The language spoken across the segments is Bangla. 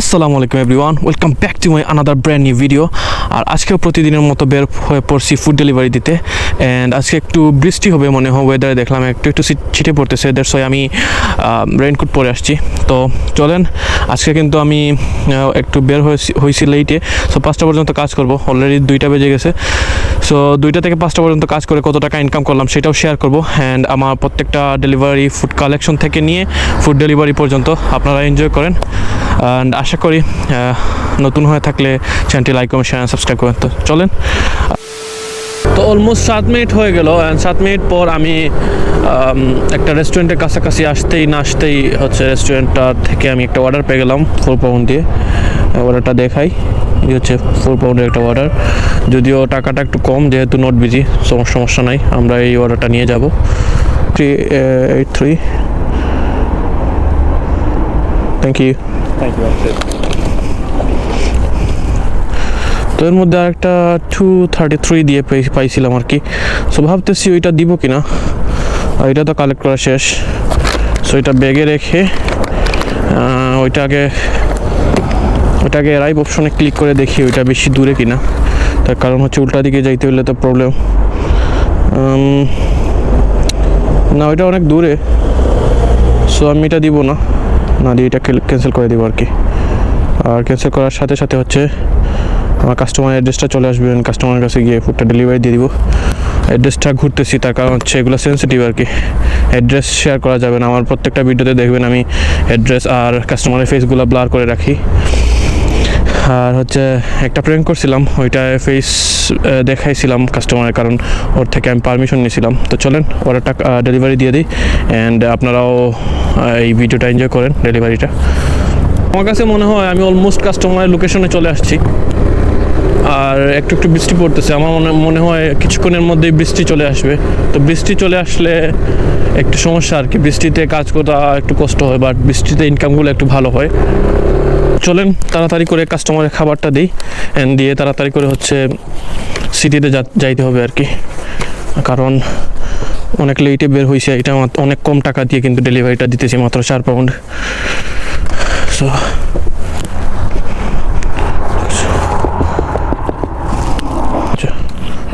আসসালামু আলাইকুম everyone welcome back to my another brand new video আর আজকেও প্রতিদিনের মতো বের হয়ে পড়ছি ফুড ডেলিভারি দিতে। অ্যান্ড আজকে একটু বৃষ্টি হবে মনে হয় ওয়েদারে দেখলাম একটু একটু ছিটে পড়তেছে। দ্যাটস ওয়াই আমি রেইনকোট পরে আসছি। তো চলেন, আজকে কিন্তু আমি একটু বের হয়েছি লেইটে সো পাঁচটা পর্যন্ত কাজ করব। অলরেডি দুইটা বেজে গেছে। সো দুইটা থেকে পাঁচটা পর্যন্ত কাজ করে কত টাকা ইনকাম করলাম সেটাও শেয়ার করব। অ্যান্ড আমার প্রত্যেকটা ডেলিভারি ফুড কালেকশন থেকে নিয়ে ফুড ডেলিভারি পর্যন্ত আপনারা এনজয় করেন। আশা করি নতুন হয়ে থাকলে চ্যানেলটি লাইক কমেন্ট শেয়ার সাবস্ক্রাইব করেন তো চলেন। তো অলমোস্ট সাত মিনিট হয়ে গেল অ্যান্ড সাত মিনিট পর আমি একটা রেস্টুরেন্টের কাছাকাছি আসতেই না আসতেই হচ্ছে রেস্টুরেন্টটা থেকে আমি একটা অর্ডার পেয়ে গেলাম ফোর পাউন্ড দিয়ে। অর্ডারটা দেখাই, এই হচ্ছে ফোর পাউন্ডের একটা অর্ডার যদিও টাকাটা একটু কম, যেহেতু নোট বিজি সমস্যা নাই, আমরা এই অর্ডারটা নিয়ে যাব। Three eight three thank you তো এর মধ্যে আরেকটা টু থার্টি থ্রি দিয়ে পাইছিলাম আর কি। সো ভাবতেছি ওইটা দিব কি না আর এটা তো কালেক্ট করা শেষ। সো এটা ব্যাগে রেখে ওইটাকে ওইটাকে রাইভ অপশনে ক্লিক করে দেখি ওইটা বেশি দূরে কিনা। তার কারণ হচ্ছে উল্টা দিকে যাইতে হলে তো প্রবলেম না, ওইটা অনেক দূরে। সো আমি এটা দিব না। না, দিয়ে এটা ক্যান্সেল করে দেবো আর কি আর ক্যান্সেল করার সাথে সাথে হচ্ছে আমার কাস্টমার অ্যাড্রেসটা চলে আসবে আমি কাস্টমারের কাছে গিয়ে ফুডটা ডেলিভারি দিয়ে দিব। অ্যাড্রেসটা ঘুরতেছি, তার কারণ হচ্ছে এগুলো সেন্সিটিভ আর কি অ্যাড্রেস শেয়ার করা যাবে না। আমার প্রত্যেকটা ভিডিওতে দেখবেন আমি অ্যাড্রেস আর কাস্টমারের ফেসগুলো ব্লার করে রাখি। আর হচ্ছে একটা প্রেঙ্ক করছিলাম ওইটা ফেস দেখাইছিলাম কাস্টমারের কারণ ওর থেকে আমি পারমিশন নিয়েছিলাম তো চলেন অর্ডারটা ডেলিভারি দিয়ে দিই। অ্যান্ড আপনারাও এই ভিডিওটা এনজয় করেন ডেলিভারিটা আমার কাছে মনে হয় আমি অলমোস্ট কাস্টমারের লোকেশনে চলে আসছি। আর একটু একটু বৃষ্টি পড়তেছে, আমার মনে মনে হয় কিছুক্ষণের মধ্যেই বৃষ্টি চলে আসবে। তো বৃষ্টি চলে আসলে একটু সমস্যা আর কি, বৃষ্টিতে কাজ করা একটু কষ্ট হয় বাট বৃষ্টিতে ইনকামগুলো একটু ভালো হয়। চলেন, তাড়াতাড়ি করে কাস্টমারের খাবারটা দিই দিয়ে তাড়াতাড়ি করে হচ্ছে সিটিতে যাইতে হবে আর কি। কারণ অনেক লেটে বের হয়েছে এটা অনেক কম টাকা দিয়ে কিন্তু ডেলিভারিটা দিতেছি মাত্র চার pound so.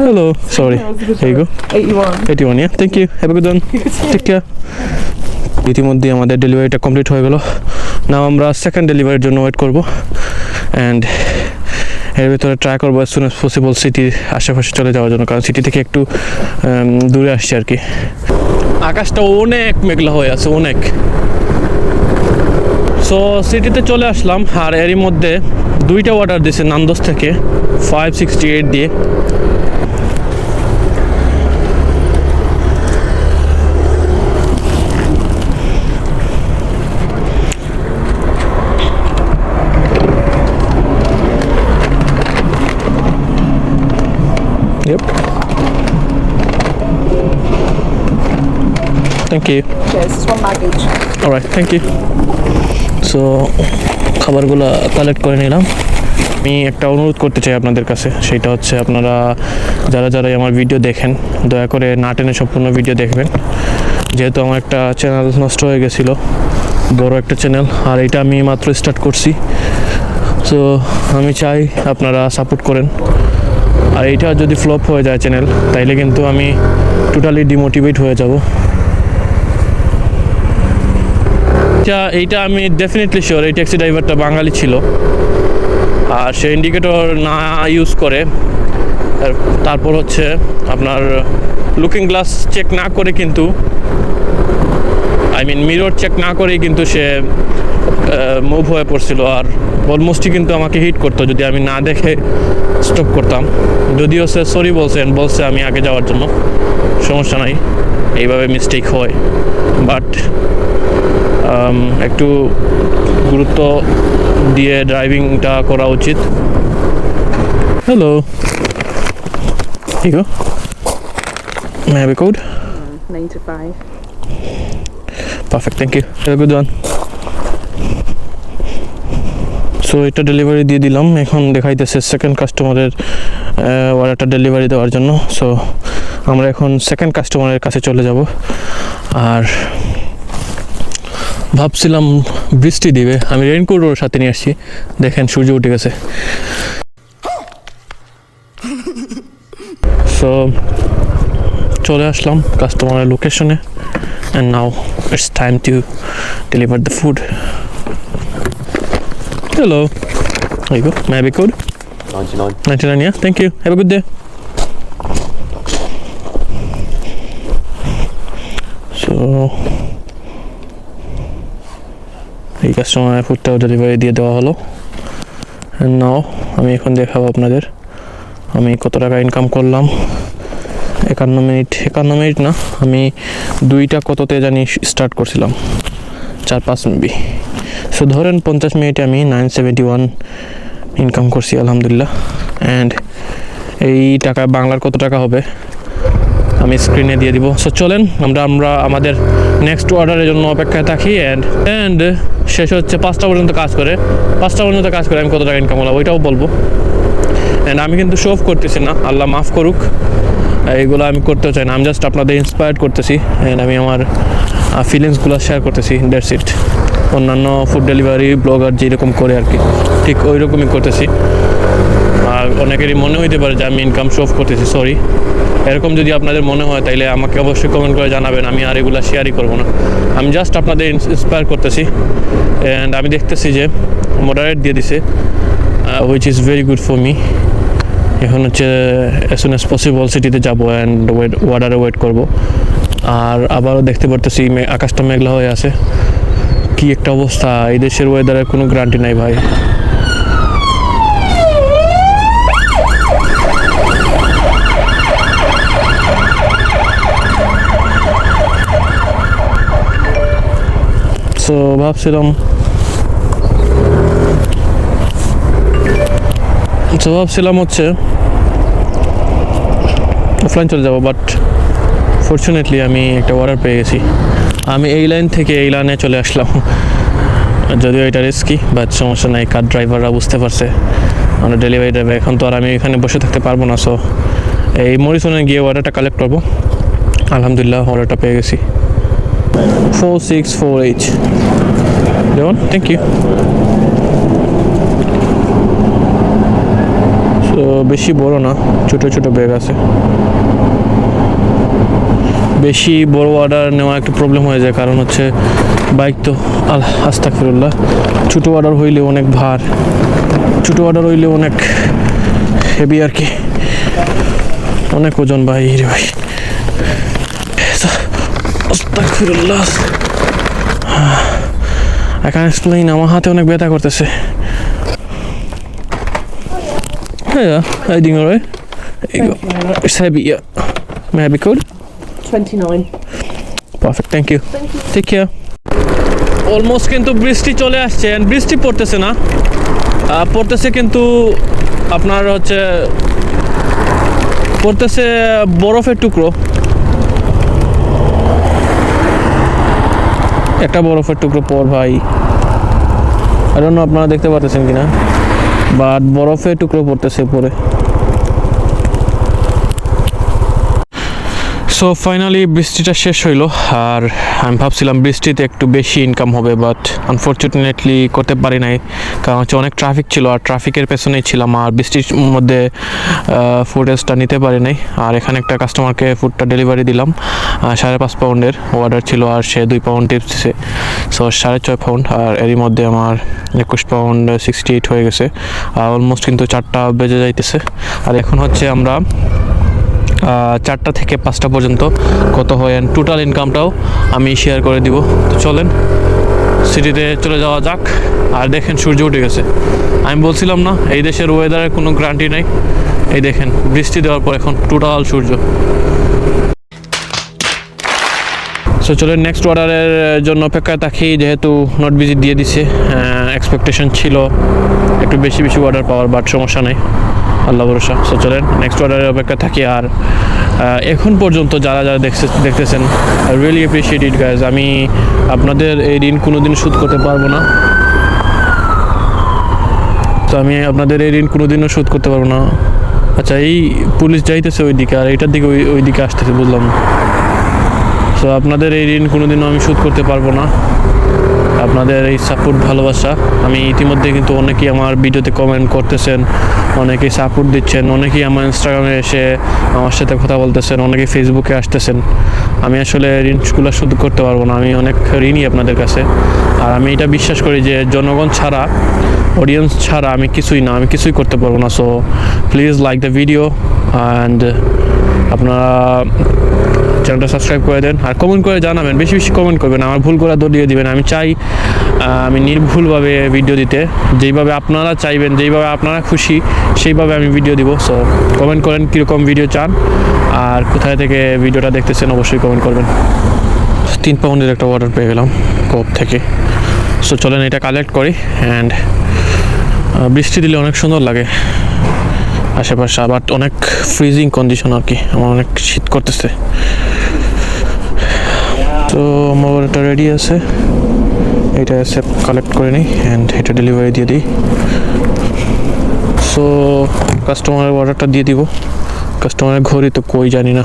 81. 81, yeah. Thank you. Have a good one. Take care. ইতিমধ্যে আমাদের ডেলিভারিটা কমপ্লিট হয়ে গেল নাও আমরা সেকেন্ড ডেলিভারির জন্য ওয়েট করব অ্যান্ড এর ভিতরে ট্রাই করব অ্যাজ সুন অ্যাজ পসিবল সিটির আশেপাশে চলে যাওয়ার জন্য, কারণ সিটি থেকে একটু দূরে আসছে আর কি। আকাশটা অনেক মেঘলা হয়ে আছে, অনেক। সো সিটিতে চলে আসলাম, আর এরই মধ্যে দুইটা অর্ডার দিয়েছে নান্দোস থেকে ফাইভ সিক্সটি এইট দিয়ে। Yep. Thank you. Yes, it's one baggage. Alright thank you so খাবারগুলো কালেক্ট করে নিলাম আমি একটা অনুরোধ করতে চাই আপনাদের কাছে সেটা হচ্ছে আপনারা যারা যারা আমার ভিডিও দেখেন দয়া করে না টেনে সম্পূর্ণ ভিডিও দেখবেন যেহেতু আমার একটা চ্যানেল নষ্ট হয়ে গেছিল বড় একটা চ্যানেল আর এটা আমি মাত্র স্টার্ট করছি সো আমি চাই আপনারা সাপোর্ট করেন আর এইটা যদি ফ্লপ হয়ে যায় চ্যানেল তাইলে কিন্তু আমি টোটালি ডিমোটিভেট হয়ে যাব। এটা এইটা আমি ডেফিনেটলি শিওর এই ট্যাক্সি ড্রাইভারটা বাঙালি ছিল। আর সে ইন্ডিকেটর না ইউজ করে তারপর হচ্ছে আপনার লুকিং গ্লাস চেক না করে কিন্তু আই মিন মিরর চেক না করেই কিন্তু সে মুভ হয়ে পড়ছিল আর অলমোস্টই কিন্তু আমাকে হিট করতো যদি আমি না দেখে স্টপ করতাম যদিও সে সরি বলছেন বলছে আমি আগে যাওয়ার জন্য সমস্যা নাই এইভাবে মিস্টেক হয় বাট um, একটু গুরুত্ব দিয়ে ড্রাইভিংটা করা উচিত হ্যালো ঠিক May I have a code? 9 to 5. Perfect, thank you. Have a good one. So এটা ডেলিভারি দিয়ে দিলাম। এখন দেখাইতেছে সেকেন্ড কাস্টমারের অর্ডারটা ডেলিভারি দেওয়ার জন্য। সো আমরা এখন সেকেন্ড কাস্টমারের কাছে চলে যাব। আর ভাবছিলাম বৃষ্টি দিবে। আমি রেইনকোট ওর সাথে নিয়ে আসছি। দেখেন, সূর্য উঠে গেছে। সো চলে আসলাম কাস্টমারের লোকেশনে and now it's time to deliver the food hello There you go. May I be code? 99. 99, yeah. Thank you. Have a good day. So, এই কাস্টমার ফুডটাও ডেলিভারি দিয়ে দেওয়া হলো And now আমি এখন দেখাবো আপনাদের আমি কত টাকা ইনকাম করলাম একান্ন মিনিট একান্ন মিনিট না আমি দুইটা কততে জানি স্টার্ট করছিলাম চার পাঁচ মিবি সো ধরেন পঞ্চাশ মিনিটে আমি নাইন সেভেন্টি ওয়ান ইনকাম করছি, আলহামদুলিল্লাহ। অ্যান্ড এই টাকা, বাংলার কত টাকা হবে? আমি স্ক্রিনে দিয়ে দিব। সো চলেন আমরা আমরা আমাদের নেক্সট অর্ডারের জন্য অপেক্ষায় থাকি। অ্যান্ড অ্যান্ড শেষ হচ্ছে পাঁচটা পর্যন্ত কাজ করে। পাঁচটা পর্যন্ত কাজ করে আমি কত টাকা ইনকাম করলাম, ওইটাও বলব। অ্যান্ড আমি কিন্তু শো অফ করতেছি না। আল্লাহ মাফ করুক। এইগুলো আমি করতেও চাই না। আমি জাস্ট আপনাদের ইন্সপায়ার্ড করতেছি অ্যান্ড আমি আমার ফিলিংসগুলো শেয়ার করতেছি দ্যাটস ইট অন্যান্য ফুড ডেলিভারি ব্লগার যেরকম করে আর কি, ঠিক ওই রকমই করতেছি। আর অনেকেরই মনে হইতে পারে যে আমি ইনকাম শো করতেছি সরি এরকম যদি আপনাদের মনে হয়, তাইলে আমাকে অবশ্যই কমেন্ট করে জানাবেন, আমি আর এগুলো শেয়ারই করব না। আমি জাস্ট আপনাদের ইন্সপায়ার করতেছি অ্যান্ড আমি দেখতেছি যে মডারেট দিয়ে দিছে which is very good for me এখন হচ্ছে অ্যাজ সুন অ্যাজ পসিবল সিটিতে যাব অ্যান্ড ওয়েট ওয়ার্ডারে ওয়েট করব। আর আবারও দেখতে পারতেছি আকাশটা মেঘলা হয়ে আছে। কি একটা অবস্থা, এই দেশের ওয়েদারের কোনো গ্যারান্টি নাই ভাই। সো ভাবছিলাম ভাবছিলাম হচ্ছে অফলাইন চলে যাব বাট ফর্চুনেটলি আমি একটা অর্ডার পেয়ে গেছি। আমি এই লাইন থেকে এই লাইনে চলে আসলাম। যদিও এটা রিস্কি বাট সমস্যা নাই কার ড্রাইভাররা বুঝতে পারছে। আমরা ডেলিভারি ড্রাইভার এখন তো আর আমি এখানে বসে থাকতে পারব না সো এই মরিসনে গিয়ে অর্ডারটা কালেক্ট করব। আলহামদুলিল্লাহ অর্ডারটা পেয়ে গেছি। ফোর সিক্স ফোর এইচ যেমন থ্যাংক ইউ তো বেশি বড় না, ছোটো ছোটো ব্যাগ আছে। বেশি বড় অর্ডার নেওয়া একটু প্রবলেম হয়ে যায় কারণ হচ্ছে বাইক তো আল আস্তাকফিরুল্লাহ ছোটো অর্ডার হইলে অনেক ভার ছোটো অর্ডার হইলে অনেক হেভি আর কি অনেক ওজন ভাই রে ভাই আস্তাকফিরুল্লাহ can't explain আমার হাতে অনেক ব্যথা করতেছে alright. There you go. It's heavy, yeah. May I be code? 29. Perfect, thank you. Thank you. Take care. Almost কিন্তু বৃষ্টি চলে আসছে and বৃষ্টি পড়তেছে না পড়তেছে কিন্তু আপনার হচ্ছে পড়তেছে বরফের টুকরো একটা বরফের টুকরো পর ভাই আর আপনারা দেখতে পাচ্ছেন কিনা বাট বরফের টুকরো পড়তেছে পরে সো ফাইনালি বৃষ্টিটা শেষ হইল। আর আমি ভাবছিলাম বৃষ্টিতে একটু বেশি ইনকাম হবে বাট আনফর্চুনেটলি করতে পারি নাই। কারণ হচ্ছে অনেক ট্রাফিক ছিল, আর ট্রাফিকের পেছনেই ছিলাম, আর বৃষ্টির মধ্যে ফুটেজটা নিতে পারি নাই। আর এখানে একটা কাস্টমারকে ফুডটা ডেলিভারি দিলাম সাড়ে পাঁচ পাউন্ডের অর্ডার ছিল, আর সে দুই পাউন্ড টিপস দিছে। সো সাড়ে ছয় পাউন্ড আর এরই মধ্যে আমার একুশ পাউন্ড সিক্সটি এইট হয়ে গেছে। আর অলমোস্ট কিন্তু চারটা বেজে যাইতেছে। আর এখন হচ্ছে আমরা চারটা থেকে পাঁচটা পর্যন্ত কত হয় অ্যান্ড টোটাল ইনকামটাও আমি শেয়ার করে দিব। তো চলেন সিটিতে চলে যাওয়া যাক। আর দেখেন, সূর্য উঠে গেছে। আমি বলছিলাম না, এই দেশের ওয়েদারের কোনো গ্যারান্টি নাই। এই দেখেন, বৃষ্টি দেওয়ার পর এখন টোটাল সূর্য। সো চলেন নেক্সট অর্ডারের জন্য অপেক্ষায় থাকি, যেহেতু নট ভিজিট দিয়ে দিছে এক্সপেকটেশন ছিল। একটু বেশি বেশি অর্ডার পাওয়ার বাট সমস্যা নেই। আল্লাহ ভরসা। সো চলেন নেক্সট অর্ডারের অপেক্ষা থাকি। আর এখন পর্যন্ত যারা যারা দেখছে, দেখতেছেন I really appreciate it guys আমি আপনাদের এই ঋণ কোনো দিন শোধ করতে পারব না। তো আমি আপনাদের এই ঋণ কোনো দিনও শোধ করতে পারব না। আচ্ছা এই পুলিশ যাইতেছে ওই দিকে আর এটার দিকে ওই ওই দিকে আসতেছে, বুঝলাম। তো আপনাদের এই ঋণ কোনোদিনও আমি শোধ করতে পারব না। আপনাদের এই সাপোর্ট ভালোবাসা। আমি ইতিমধ্যে কিন্তু অনেকেই আমার ভিডিওতে কমেন্ট করতেছেন, অনেকেই সাপোর্ট দিচ্ছেন, অনেকেই আমার ইনস্টাগ্রামে এসে আমার সাথে কথা বলতেছেন, অনেকেই ফেসবুকে আসতেছেন। আমি আসলে ঋণগুলো শুধু করতে পারব না, আমি অনেক ঋণই আপনাদের কাছে। আর আমি এটা বিশ্বাস করি যে জনগণ ছাড়া অডিয়েন্স ছাড়া আমি কিছুই না, আমি কিছুই করতে পারব না। So please like the video and আপনারা চ্যানেলটা সাবস্ক্রাইব করে দেন। আর কমেন্ট করে জানাবেন, বেশি বেশি কমেন্ট করবেন, আমার ভুল করে দৌড়িয়ে দিবেন। আমি চাই আমি নির্ভুলভাবে ভিডিও দিতে। যেইভাবে আপনারা চাইবেন, যেইভাবে আপনারা খুশি, সেইভাবে আমি ভিডিও দিব। সো কমেন্ট করেন কীরকম ভিডিও চান। আর কোথায় থেকে ভিডিওটা দেখতেছেন, অবশ্যই কমেন্ট করবেন। তিন পাউন্ডের একটা অর্ডার পেয়ে গেলাম, কোপ থেকে। সো চলেন এটা কালেক্ট করি। অ্যান্ড বৃষ্টি দিলে অনেক সুন্দর লাগে। আশেপাশে আবার অনেক ফ্রিজিং কন্ডিশন আর কি। আমার অনেক শীত করতেছে। তো আমার এটা রেডি আছে। এটা অ্যাসেপ কালেক্ট করে নিই অ্যান্ড এটা ডেলিভারি দিয়ে দিই। সো কাস্টমারের অর্ডারটা দিয়ে দিব। কাস্টমারের ঘড়ি তো কই জানি না।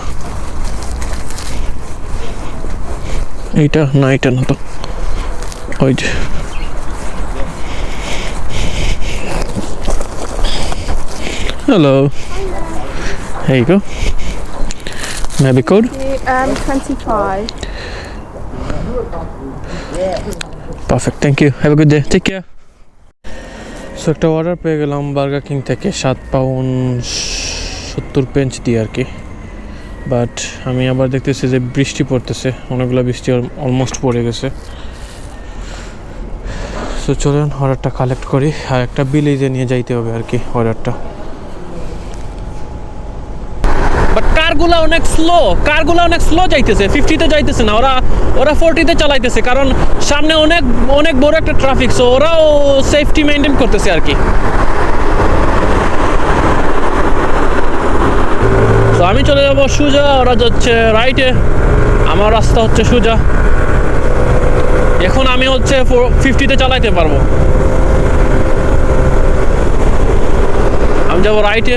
এইটা না এটা না তো ওই যে। Hello. There you go. Maybe code. Um, 25. Perfect. Thank you. Have a good day. Take care. So একটা অর্ডার পেয়ে গেলাম বার্গার কিং থেকে সাত পাউন্ড সত্তর পেঞ্চ দিয়ে আর কি বাট আমি আবার দেখতেছি যে বৃষ্টি পড়তেছে অনেকগুলো বৃষ্টি অলমোস্ট পড়ে গেছে সো চলুন অর্ডারটা কালেক্ট করি আর একটা বিলেজে নিয়ে যাইতে হবে আর কি অর্ডারটা বাট কারগুলো অনেক স্লো কারগুলো অনেক স্লো যাইতেছে ফিফটিতে যাইতেছে না, ওরা ওরা ফোরটিতে চালাইতেছে, কারণ সামনে অনেক অনেক বড় একটা ট্রাফিক সো ওরাও সেফটি মেনটেন করতেছে আর কি। তো আমি চলে যাব সোজা, ওরা যাচ্ছে রাইটে আমার রাস্তা হচ্ছে সোজা। এখন আমি হচ্ছে ফিফটিতে চালাইতে পারব। আমি যাব রাইটে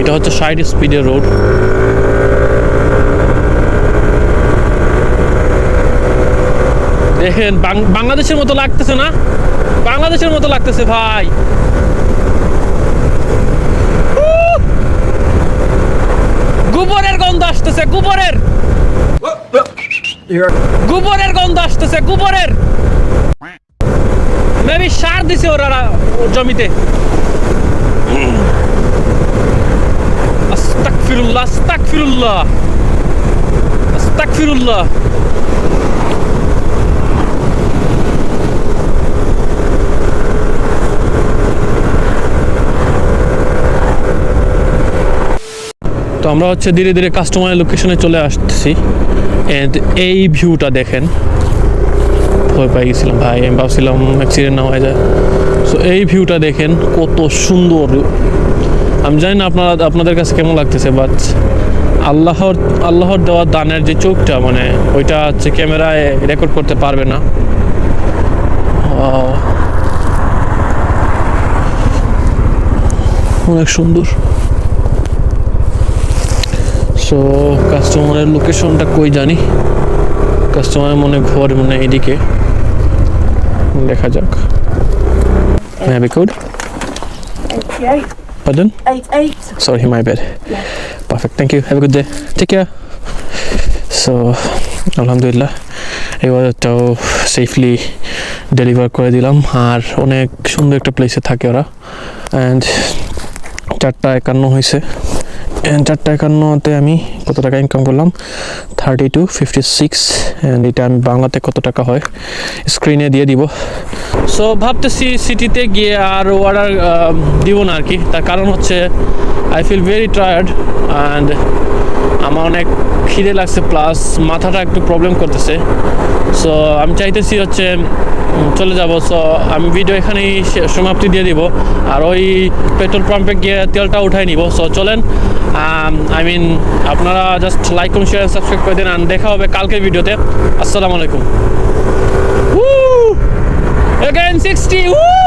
এটা হচ্ছে ষাট স্পিডের রোড। দেখেন বাংলাদেশের মতো লাগতেছে না? বাংলাদেশের মতো লাগতেছে ভাই! গোবরের গন্ধ আসতেছে, গোবরের। গোবরের গন্ধ আসতেছে, গোবরের। মেবি সার দিছে ওরা জমিতে আস্তাকফিরুল্লাহ আস্তাকফিরুল্লাহ আস্তাকফিরুল্লাহ তো আমরা হচ্ছে ধীরে ধীরে কাস্টমারের লোকেশনে চলে আসতেছি। এন্ড এই ভিউটা দেখেন। ভয় পাই গেছিলাম, ভাই, আমি ভাবছিলাম অ্যাক্সিডেন্ট না হয়ে যায়। সো এই ভিউটা দেখেন কত সুন্দর। আমি জানি না আপনারা আপনাদের কাছে কেমন লাগতেছে বাট আল্লাহর আল্লাহর দেওয়া দানের যে চোখটা মানে ওইটা হচ্ছে ক্যামেরায় রেকর্ড করতে পারবে না অনেক সুন্দর সো কাস্টমারের লোকেশনটা কই জানি কাস্টমারের মনে ঘর মনে এদিকে দেখা যাক হ্যাঁ code 88. Pardon? 88. Sorry, my bad. Yeah. Perfect. Thank you Have a good day. Take care. So, আলহামদুলিল্লাহ এবারটাও সেফলি ডেলিভার করে দিলাম আর অনেক সুন্দর একটা প্লেসে থাকে ওরা অ্যান্ড চারটা একান্ন হয়েছে চারটা একান্নতে আমি কত টাকা ইনকাম করলাম? Thirty two fifty six and এটা আমি বাংলাতে কত টাকা হয়? স্ক্রিনে দিয়ে দিব। সো ভাবতেছি সিটিতে গিয়ে আর অর্ডার দিব না আর কি। তার কারণ হচ্ছে I feel very tired and আমার অনেক খিদে লাগছে প্লাস মাথাটা একটু প্রবলেম করতেছে সো আমি চাইতেছি হচ্ছে চলে যাব সো আমি ভিডিও এখানেই সমাপ্তি দিয়ে দিব আর ওই পেট্রোল পাম্পে গিয়ে তেলটা উঠাই নিব সো চলেন আই মিন আপনারা জাস্ট লাইক করুন শেয়ার সাবস্ক্রাইব করে দিন আর দেখা হবে কালকের ভিডিওতে আসসালামু আলাইকুম! Again 60! Woo! Woo!